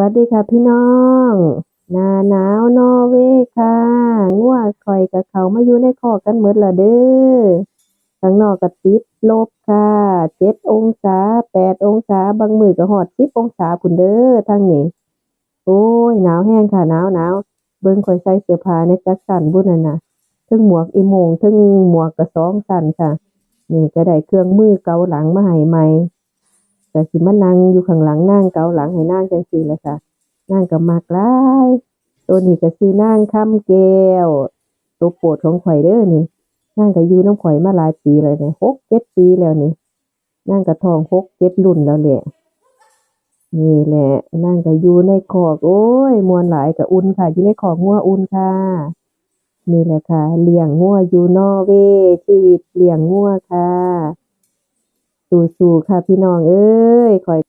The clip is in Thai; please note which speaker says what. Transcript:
Speaker 1: วัสดีค่ะพี่น้องหน้าหนาวนอเวค่ะงัวข่อยกับเขามาอยู่ในคอกกันเหมดและเด้อข้างนอกก็ติดลบค่ะเจ็ดองศาแปดองศาบางมือก็ฮอดสิบองศาพุ่นเด้อทางนี้ โอ้ยหนาวแห้งค่ะหนาวหนาวเบิ่งข่อยใส่เสื้อผ้าในจักสันบุ่นนั่นน่ะเทึงหมวกอีโมงเทึงหมวกก็สองสั่นค่ะ นี่ก็ได้เครื่องมือเกาหลังมาให้ใหม่ ก็สิมานั่งอยู่ข้างหลังนั่งเกาหลังให้นั่งจังซี่แหละค่ะนั่งก็มักหลายตัวนี้ก็ซื้อนั่งคำแก้วตัวโปรดของข่อยเด้อนี่นั่งก็อยู่น้ำข่อยมาหลายปีเลยเนี่ยหกเจ็ดปีแล้วนี่นั่งก็ท้องหกเจ็ดรุ่นแล้วแหละนี่แหละนั่งก็อยู่ในคอกโอ้ยมวนหลายก็อุ่นค่ะ อยู่ในคอกงัวอุ่นค่ะ นี่แหละค่ะเลี้ยงงัวอยู่นอเวชีวิตเลี้ยงงัวค่ะ สู้ๆค่ะพี่น้องเอ้ยคอย